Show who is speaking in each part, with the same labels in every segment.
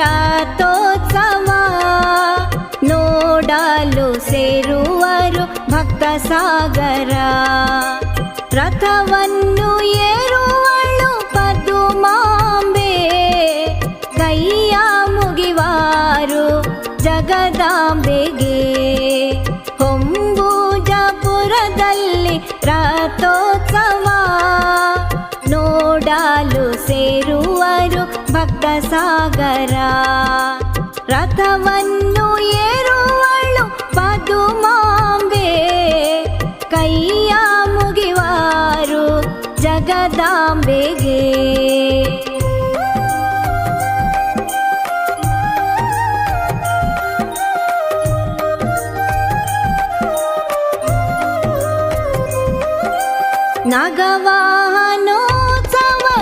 Speaker 1: ರಾತೋತ್ಸವ ನೋಡಲು ಸೇರುವರು ಭಕ್ತ ಸಾಗರ ರಥವನ್ನು ಏರುವಳು ಪದುಮಾಂಬೆ ಕೈಯ ಮುಗಿವಾರು ಜಗದಾಂಬೆಗೆ ಹೊಂಬೂಜಪುರದಲ್ಲಿ ರಥೋತ್ಸವ ನೋಡಲು ಸೇರುವರು ಭಕ್ತ ಸಾಗರ. ರಥವನ್ನು ಏರುವಳು ಪದುಮಾಂಬೆ ಕೈಯ ಮುಗಿವಾರು ಜಗದಾಂಬೆಗೆ. ನಗವಾಹನೋತ್ಸವ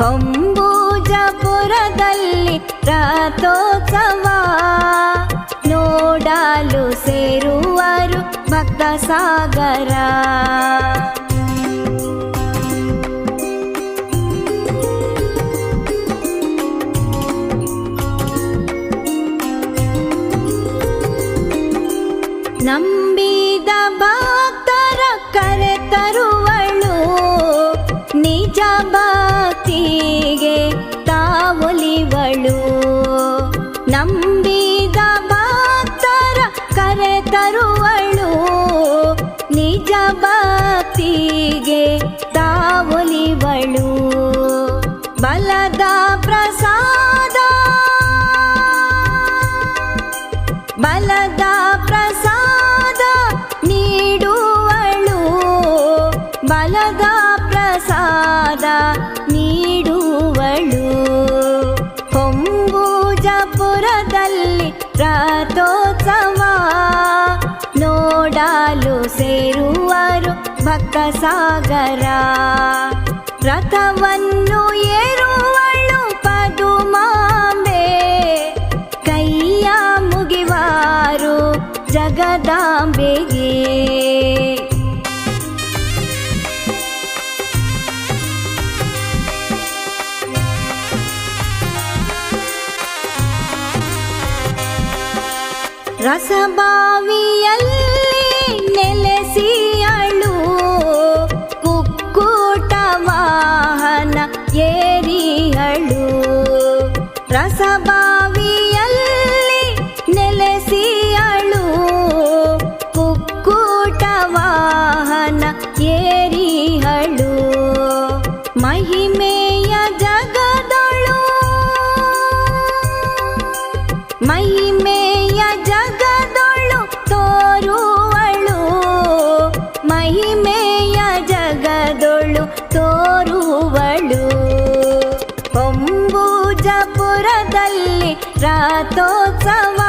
Speaker 1: ಹೊಂಬೂಜಪುರದಲ್ಲಿ ರಥೋತ್ಸವ ನೋಡಲು ಸೇರುವರು ಭಕ್ತ ಸಾಗರ ತರುವಳು ನಿಜ ಭಕ್ತಿಗೆ ತಾವೊಲಿವಳು ಬಲದ ಪ್ರಸಾದ ಬಲದ ಪ್ರಸಾದ ನೀಡುವಳು. ಬಲದ ಪ್ರಸಾದ ನೀಡುವಳು. ಹೊಂಬೂಜಪುರದಲ್ಲಿ ರಥೋತ್ಸವ ನೋಡಲು ಸೇರುವರು ಭಕ್ತ ಸಾಗರ ರಥವನ್ನು ಏರುವಳು ಪದುಮಾಂಬೆ. ಕೈಯ ಮುಗಿವಾರು ಜಗದಾಂಬೆಗೆ. ರಸಬಾವಿಯಲ್ಲಿ ಹೊಂಬೂಜಪುರದಲ್ಲಿ ರಥೋತ್ಸವ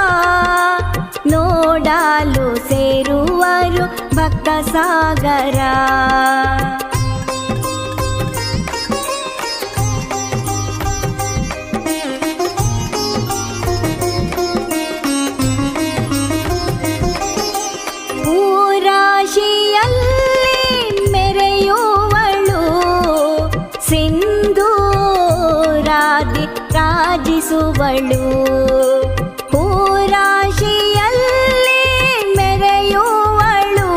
Speaker 1: ನೋಡಲು ಸೇರುವರು ಭಕ್ತ ಸಾಗರ ಸಿಂಧೂರಾದಿ ರಾಜಿಸುವಳು ಊರಾಶಿಯಲ್ಲಿ ಮೆರೆಯುವಳು.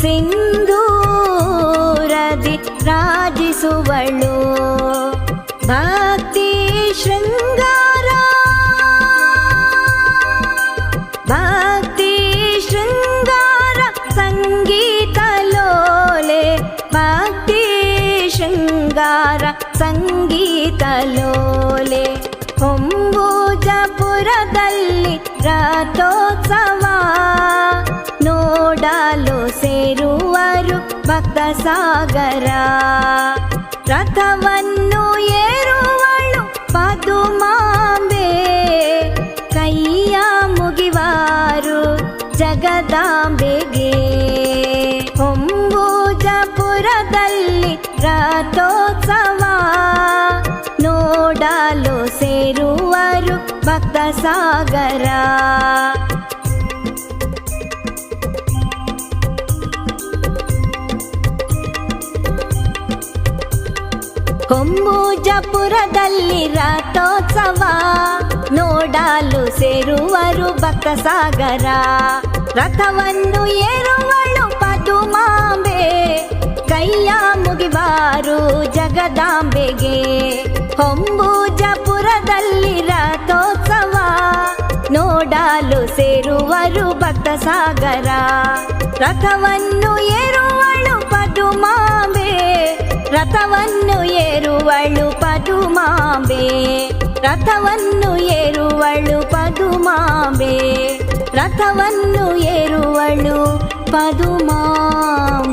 Speaker 1: ಸಿಂಧೂರದಿ ರಾಜಿಸುವಳು. ಭಕ್ತಿ ಶೃಂಗಾರ. ಭಕ್ತಿ ಶೃಂಗಾರ ಸಂಗೀತ ಲೋಲೆ. ಭಕ್ತಿ ಶೃಂಗಾರ ಸಂಗೀತ ಲೋಲೆ ಹೊಂಬೂಜಪುರದಲ್ಲಿ ರಥೋತ್ಸವ ನೋಡಲು ಸೇರುವರು ಭಕ್ತ ಸಾಗರ ರಥವನ್ನು ಏರುವಳು ಪದುಮಾಂಬೆ ಕೈಯ ಮುಗಿವಾರು ಜಗದಾಂಬೆಗೆ ಹೊಂಬೂಜಪುರದಲ್ಲಿ ರಥೋತ್ಸವ ನೋಡಲು ಸೇರುವರು ಭಕ್ತ ಸಾಗರ ಹೊಂಬೂಜಪುರದಲ್ಲಿ ರಥೋತ್ಸವ ನೋಡಲು ಸೇರುವರು ಭಕ್ತ ಸಾಗರ ರಥವನ್ನು ಏರುವಳು ಪದುಮಾಂಬೆ ಕೈಯ ಮುಗಿಬಾರು ಜಗದಾಂಬೆಗೆ. ಹೊಂಬೂಜಪುರದಲ್ಲಿ ರಥೋತ್ಸವ ನೋಡಲು ಸೇರುವರು ಭಕ್ತ ಸಾಗರ ರಥವನ್ನು ಏರುವಳು ಪದುಮಾಂಬೆ. ರಥವನ್ನು ಏರುವಳು ಪದುಮಾಂಬೆ. ರಥವನ್ನು ಏರುವಳು ಪದುಮಾಂಬೆ. ರಥವನ್ನು ಏರುವಳು ಪದುಮಾಂಬೆ.